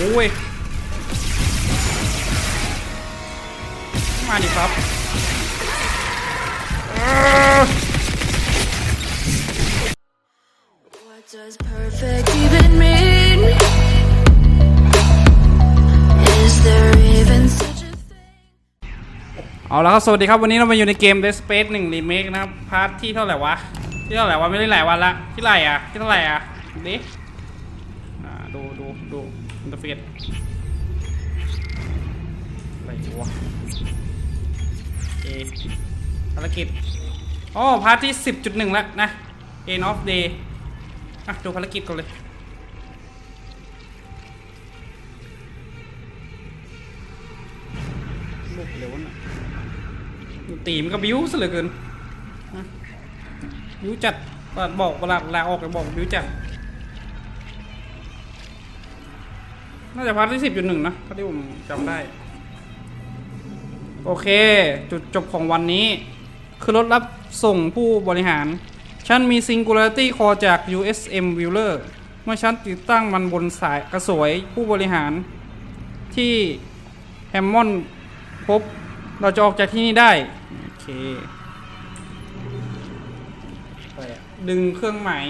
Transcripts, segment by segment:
บูเว้ย มาดิครับเอ้อ What does perfect even mean? Is there even such a thing? เอาละครับ สวัสดีครับ วันนี้เรามาอยู่ในเกม Dead Space 1 Remake นะครับ พาร์ทที่เท่าไหร่วะ ที่เท่าไหร่วะ ไม่ได้หลายวันละ ที่ไหร่อะ ที่เท่าไหร่อะดูดิอ่าดูดูดูอิน เทอร์เฟซอะไรวะเอภารกิจอ๋อพาร์ทที่ 10.1 แล้วนะ End of Day อะ ดูภารกิจก่อนเลย ลูกเร็วน่ะตีมันก็บิ้วซะเหลือเกินบิ้วจัดบอกเวลาลาออกจะบอกบิ้วจัด น่าจะพาร์ทที่สิบจุดหนึ่งนะเท่าที่ผมจำได้ โอเค จุดจบของวันนี้ คือรถรับส่งผู้บริหาร ฉันมี Singularity Core จาก USM Wheeler เมื่อฉันติดตั้งมันบนสายกระสวยผู้บริหารที่แฮมมอนด์พบเราจะออกจากที่นี่ได้ โอเคดึงเครื่องหมาย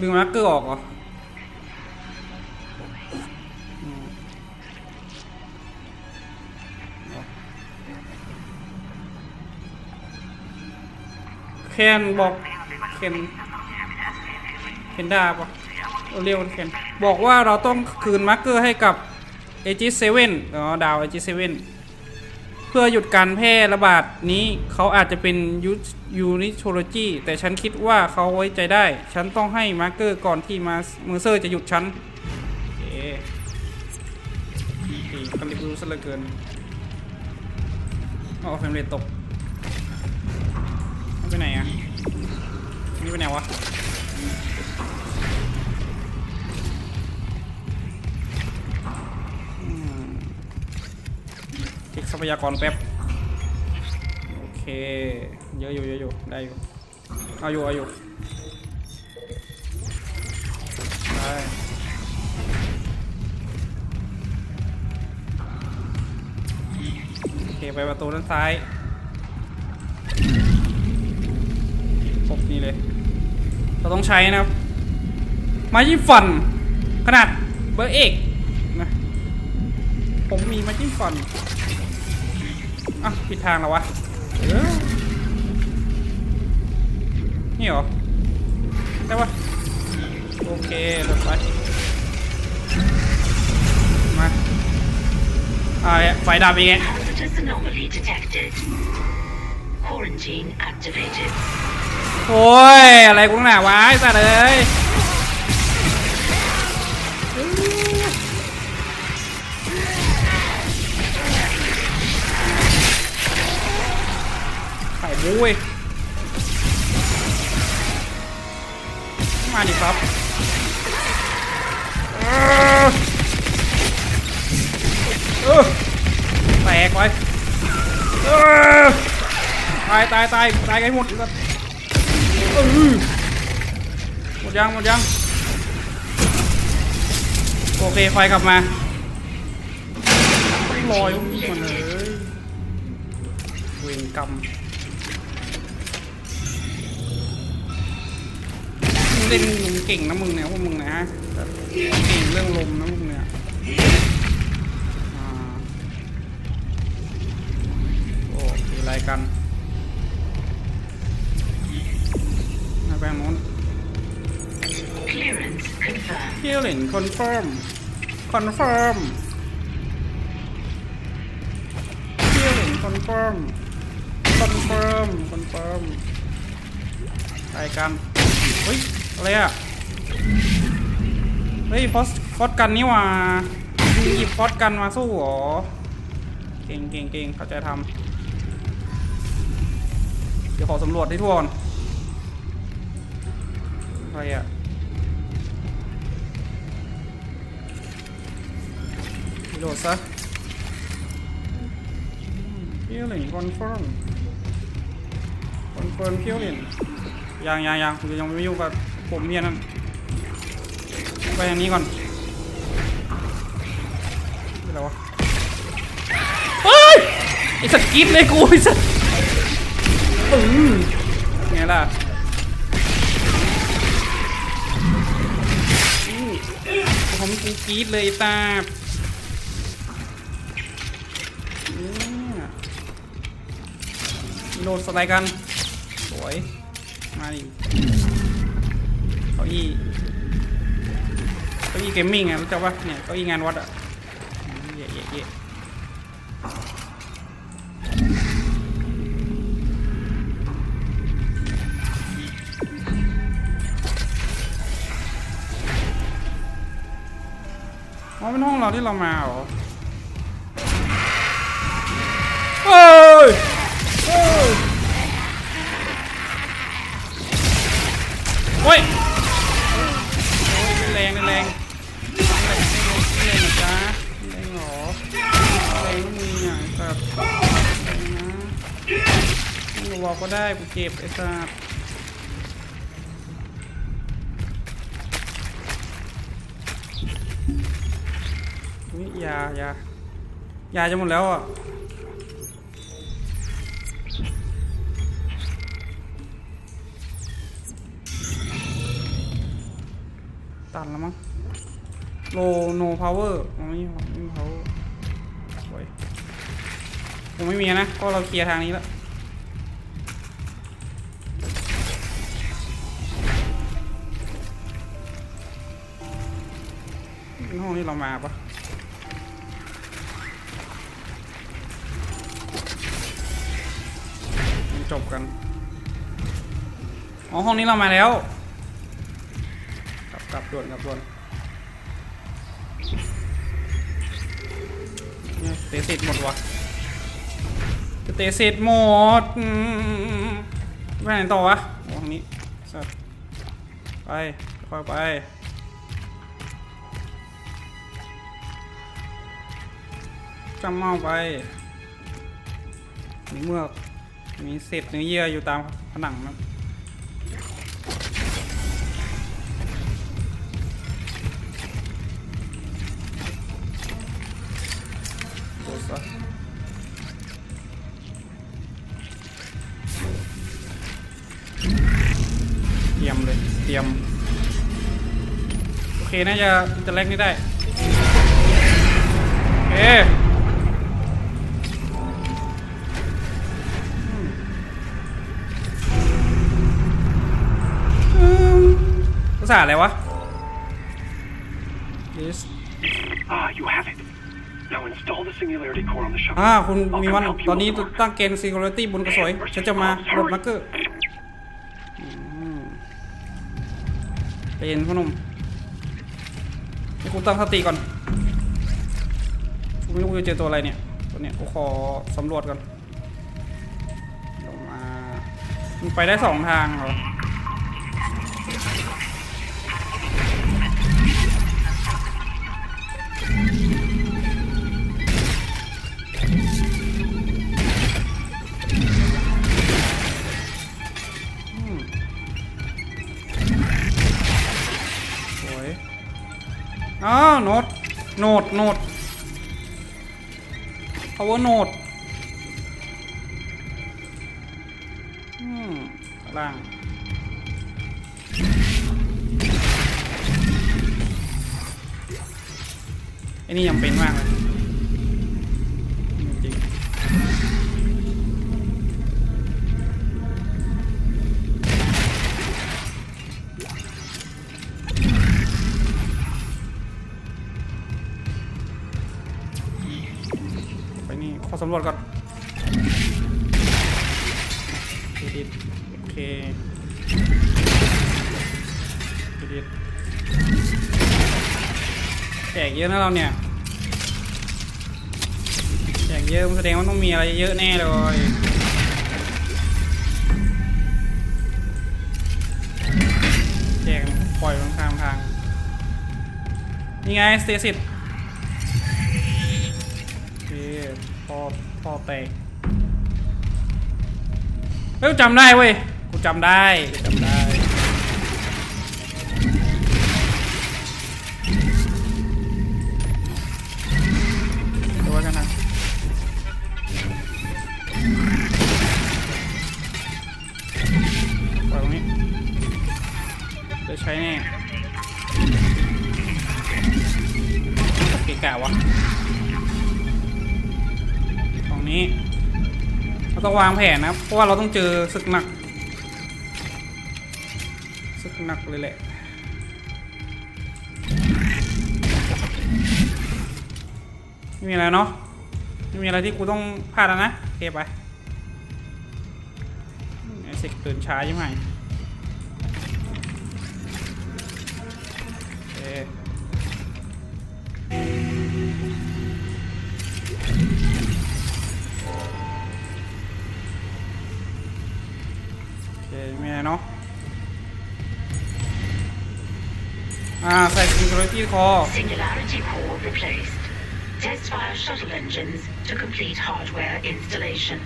ดึงมาร์กเกอร์ออกเหรอ คนบอกเคนเคนดาปะเอาเรียกเคนบอกว่าเราต้องคืนมาร์กเกอร์ให้กับเอจิเซเว่นอ๋อดาวเอจิเซเว่นเพื่อหยุดการแพร่ระบาดนี้เขาอาจจะเป็นยูยูนิโทโลจีแต่ฉันคิดว่าเขาไว้ใจได้ ฉันต้องให้มาร์เกอร์ก่อนที่มาเมอร์เซอร์จะหยุดฉันโอเคดีกันรีบรู้ซะเหลือเกินอ๋อเฟรมเรทตก ไปไหนอะนี่ไปไหนวะเช็คทรัพยากรแป๊บ โอเค เยอะอยู่เยอะอยู่ได้อยู่ เอาอยู่เอาอยู่ได้โอเคไปประตูด้านซ้าย นี้เลย เราต้องใช้นะครับไม้ยิ้มฟัน ขนาดเบอร์เอกนะผมมีไม้จิ้มฟันอะผิดทางแล้ววะนี่เหรอได้ปะโอเคหลดไปมาอ่าไฟดับอีกไง Hazardous anomaly detected. Quarantine activated. โอ้ย อะไรกูหนาวะไอ้สัตว์เอ้ยไข่บุ้ยมาดิครับเออแตกไปตายตายตายตายกันหมดเลย หมดยังหมดยัง โอเคไฟกลับมาลอยมันเลยเวรกรรมมึงเล่นมึงเก่งนะมึงเนี่ยพวกมึงนะฮะเก่งเรื่องลมนะมึงเนี่ยโอ้มีอะไรกัน หน้าแบงค์โน้น Clearance confirmed. Healing confirm confirm Healing confirm confirm confirm ไปกันเฮ้ย อะไรอะ เฮ้ย ฟอสฟอสกันนี่หว่ามึงหยิบฟอสกันมาสู้เหรอ เก่งเก่งเก่งเข้าใจทำเดี๋ยวขอสำรวจให้ทั่วก่อน อะไรอะโหลดซะ Healing confirm confirm healing ยังยังยังผมยังไม่ยุ่งกับผมเมียนั่นไปทางนี้ก่อนอะไรวะเฮ้ยไอสัตว์กรีดเลยกูไอสัตว์ปึ้งไงล่ะ กูกรีดเลยตาบเนี่ยโดนสไลด์กัน สวย มาดิเก้าอี้เก้าอี้เกมมิ่งอะรู้จักปะเนี่ยเก้าอี้งานวัดอะเย่เย่เย่ เป็นห้องเราที่เรามาเหรอเฮ้ยเฮ้ยโอ้ยโอ้ยไม่แรงไม่แรงไม่แรงไม่แรงนะจ๊ะไม่แรงหรอไม่แรงก็มีอะไอ้สัตว์แรงนะไม่บอกก็ได้กูเจ็บไอ้สัต ยายายาจะหมดแล้วอะตันแล้วมั้งโลโนพาวเวอร์ไม่มีไม่มีพาวเวอร์โอ้ยยังไม่มีนะเพราะเราเคลียร์ทางนี้แล้วเป็นห้องที่เรามาปะ จบกัน อ๋อ ห้องนี้เรามาแล้ว กลับกลับด่วนกลับด่วนเนี่ยเตสิทธิ์หมดวะเตะสิทธิ์หมดอืมไปไหนต่อวะโอ้ทางนี้สัตว์ไปค่อยไปจำเมาไปมีเมือก มีเศษเนื้อเยื่ออยู่ตามผนังนะโดนซะเตรียมเลย เตรียม โอเค น่าจะจะแลกนี่ได้โอเคอื ษาอะไรวะ This Ah, you have it. Now install the singularity core on the shuttle. อ่าคุณ I'll มี come วัน help you ตอนนี้ with the work. ตั้งเกณฑ์ security บนกระสวยฉันจะมาหลบนักเกอร์อืมไปเย็นพ่อหนุ่มให้คุณตั้งสติก่อนกูไม่รู้กูจะเจอตัวอะไรเนี่ยตัวเนี้ยกูขอสำรวจก่อนลงมามันไปได้สองทางเหรอ อ้าวโนดโนดโนด power โนดอืมล่างไอ้นี่ยังเป็นมากเลย สำรวจก่อนดิดโอเคดิดแจกเยอะนะเราเนี่ยแจกเยอะมันแสดงว่าต้องมีอะไรเยอะแน่เลยแจกปล่อยมันข้างทางนี่ไงสเตสิต อพอไปเฮ้ยจำได้เว้ยกูจำได้จำได้ตัวกันนะปล่อยตรงนี้จะใช้แน่เกะกะวะ เราต้องวางแผนนะครับเพราะว่าเราต้องเจอศึกหนักศึกหนักเลยแหละไม่มีอะไรเนาะไม่มีอะไรที่กูต้องพลาดแล้วนะโอเคไปไอเสกตื่นช้ายังไง อ่าใส่ security core Singularity core replaced. Test fire shuttle engines to complete hardware installation.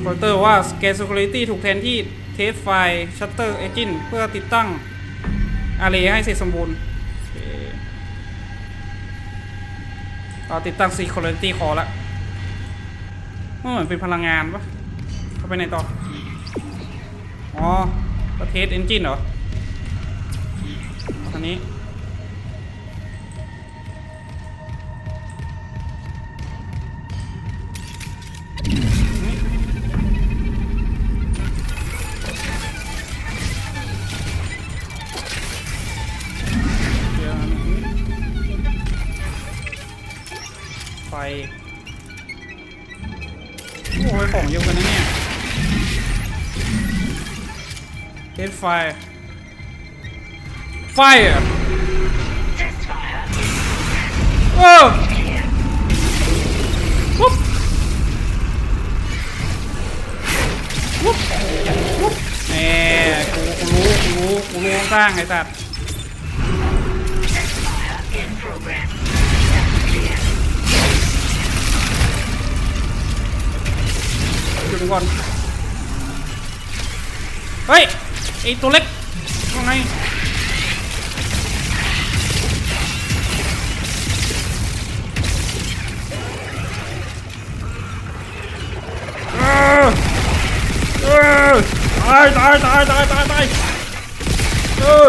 โปรเตอร์ว่า Scale Security ถูกแทนที่ Test File Shutter Engine เพื่อติดตั้ง Array ให้เสร็จสมบูรณ์โอเคเราติดตั้ง Security Core แล้วมันเหมือนเป็นพลังงานปะเข้าไปในต่อ อ๋อก็ Test Engine เหรออันนี้เดี๋ ยวนะไฟ โอ้ยของเยอะกันนะเนี่ยเทสไฟไฟ fire เออปุ๊บปุ๊บปุ๊บแหมกูกูรู้กูรู้กูรู้สร้างไอ้สัตว์หยุดก่อน เฮ้ยไอตัวเล็กว่าไง ตายตายตายตายตายตายเออ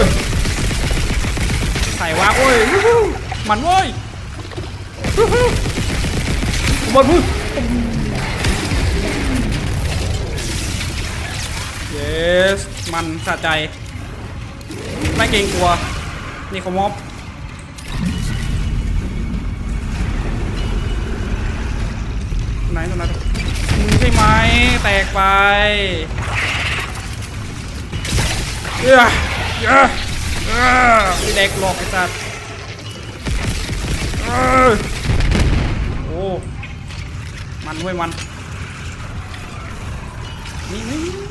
ใส่วางเว้ยมันเว้ยวู้ฮู้บอลมือเยสมันสะใจ ไม่เกรงกลัว นี่เขามอบไหนตรงนั้น มึงใช่ไหมแตกไปเอ้อเอ้อเอ้อมีเด็กหลอกไอ้สัตว์เอ้อโอ้มันเว้ยมันนี่นี่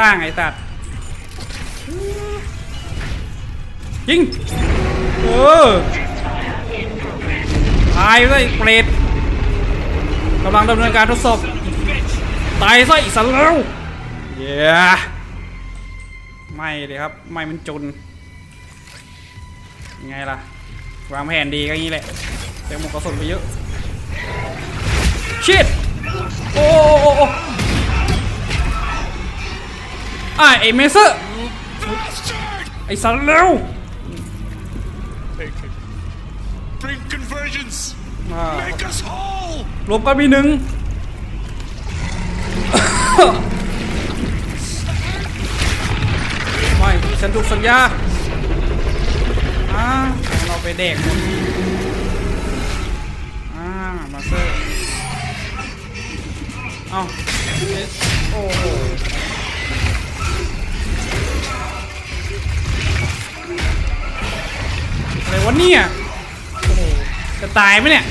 ร้างไอ้สัตว์ยิงเออตายซะไอ้เปรตกำลังดำเนินการทดสอบตายซะอีสันแล้วเย้ไม่เลยครับ ไม่มันจนยังไงล่ะ วางแผนดีก็งี้แหละแต่หมกกระสุนไปเยอะชิดโอ้โอ้โอ้ อ้อะไอ้เมเซอร์ไอ้สันเร็ว Take it. Bring conversions. อ่า Make us whole. รวมกันมีหนึ่งไม่ฉันถูกสัญญาอ่าเราไปเด็กหมดอ่ามาเซอร์ เอ้าเอ๊ะโอ้โห อะไรวะเนี่ยจะตายไหมเนี่ย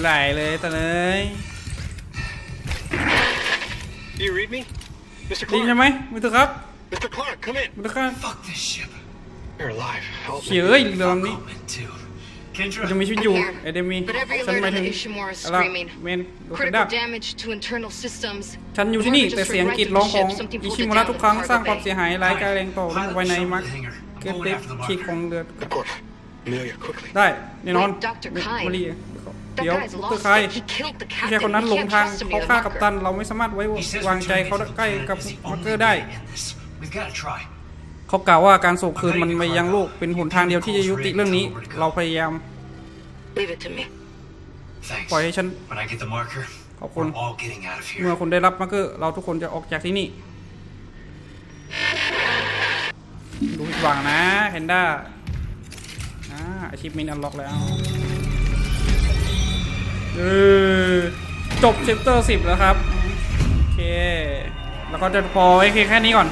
ไหลๆเลยตอนนี้ Do you read me Mr. ดี Clark? ใช่ไหมมิสเตอร์ครับ Mr. Clark, come in. มิสเตอร์ครับ Fuck this ship. You're alive. Help เฉย me. เอ้ยเรือลำนี้ Oh, man, too. ยัง Kendra. มีชีวิตอยู่ I'm here. เอเดมี But every ฉัน alert หมาย on ถึง the Ishimura is อะไร screaming. เมนดูแพน Critical ด้า damage to internal systems. ฉันอยู่ที่นี่ Marker แต่ just เสียง read กรีด right ร้อง to ของ the ship. Something อิ pulled ชิ it มุระ down ทุก in ครั้ง the สร้าง cargo ความ bay. เสียหายร้ายกายแรงต่อ Pilot ไว้ใน shuttle มัก hangar. เกิ I'm ด going เด็ก after the ขีด marker. ของเรือ Of course. Amelia, quickly. ได้แน่นอน Wait, Dr. Kai. มารี That เดี๋ยว guy's คือ lost ใคร it. He killed the ไม่ใช่ captain. คนนั้น We หลง can't ทาง trust him เขา near the ฆ่ากัปตัน marker. เราไม่สามารถไว้ He says วางใจเขา returning ใกล้กับ is the มาร์ only เกอ way ร์ได้ to end this. We've got to try. เขากล่าวว่าการส่งคืนมันไปยังโลกเป็นหนทางเดียวที่จะยุติเรื่องนี้ เราพยายาม Leave it to me. Thanks. ปล่อยให้ฉัน When I get the marker, ขอบคุณ we're all getting out of เมื่อ here. คุณได้รับมาร์เกอร์เราทุกคนจะออกจากที่นี่ ดูผิดหวังนะแพนด้าอ่าอาชีพมินอันล็อกแล้ว เออ จบเชปเตอร์สิบแล้วครับ โอเค แล้วก็จะพอไว้เพียงแค่นี้ก่อน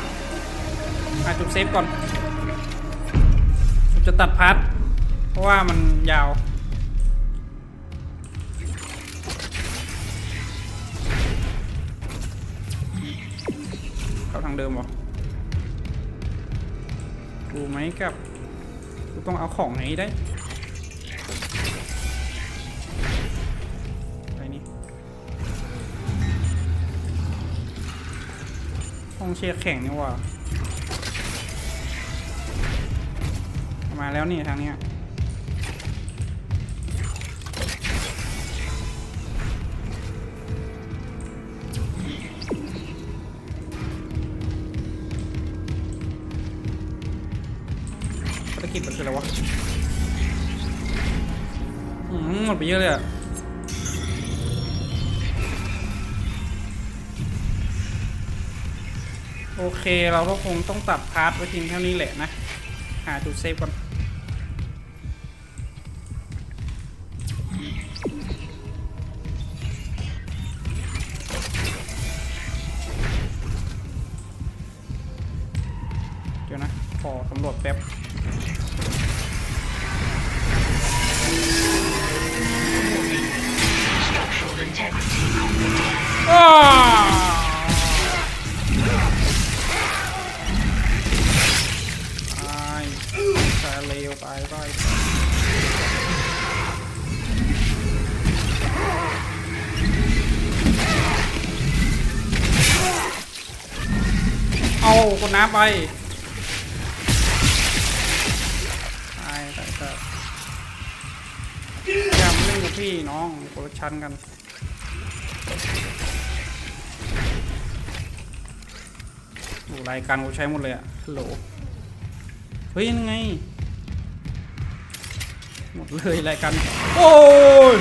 หาจุดเซฟก่อนจะตัดพาร์ทเพราะว่ามันยาว เข้าทางเดิมหรอดูไหมกับกูต้องเอาของไหนได้อะไรนี่ห้องเชียร์แข่งนี่ว่า มาแล้วนี่ทางเนี้ยภารกิจมันคืออะไรวะอืมหมดไปเยอะเลยอะโอเคเราก็คงต้องตัดพาร์ทไว้ทิ้งเท่านี้แหละนะ หาจุดเซฟก่อน เอาคนน้ำไปตายตายตายอย่ามาเล่นกับพี่น้องคนลชันกันโอ้รายการกูใช้หมดเลยอะฮัลโหล เฮ้ยยังไง หมดเลยรายการ โอ้ย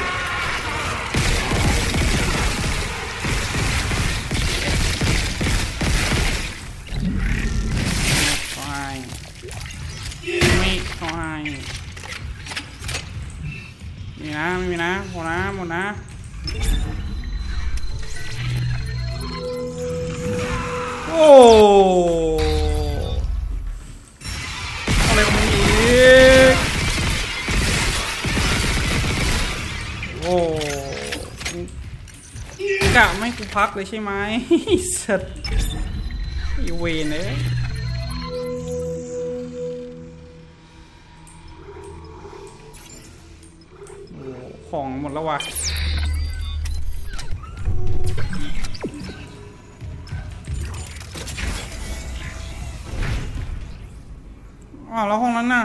มีนะไม่มีนะหมดนะหมดนะโอ้อะไรของมึงอีกโอ้กะไม่กูพักเลยใช่ไหมสัตว์อีเวนเลย ของหมดแล้ววะอ๋อแล้วห้องนั้นน่ะ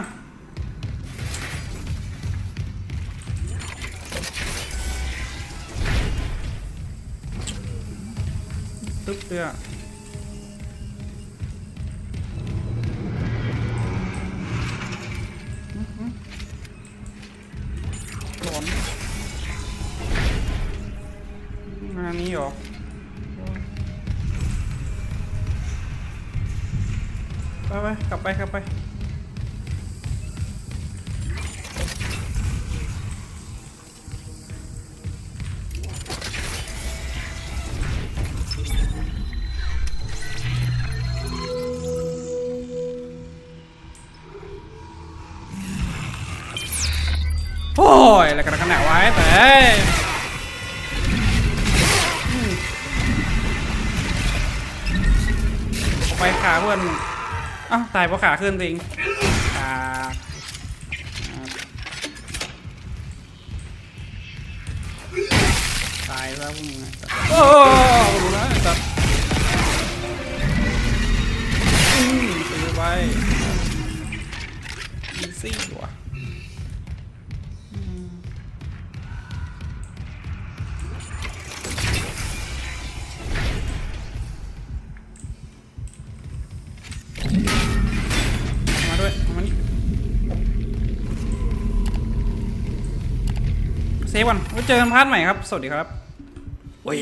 ตึ๊บเลยอ่ กลับไปกลับไปโอ้ยอะไรกันกันหนาวะแต่ไปขาเพื่อน อ้าวตายเพราะขาขึ้นจริงขาตายแล้วมึงโอ้ดูนะไอ้สัดอืมซื้อไปอีซี่ว่ะ ก่อนไว้เจอกันพาร์ทใหม่ครับ สวัสดีครับ โอ้ย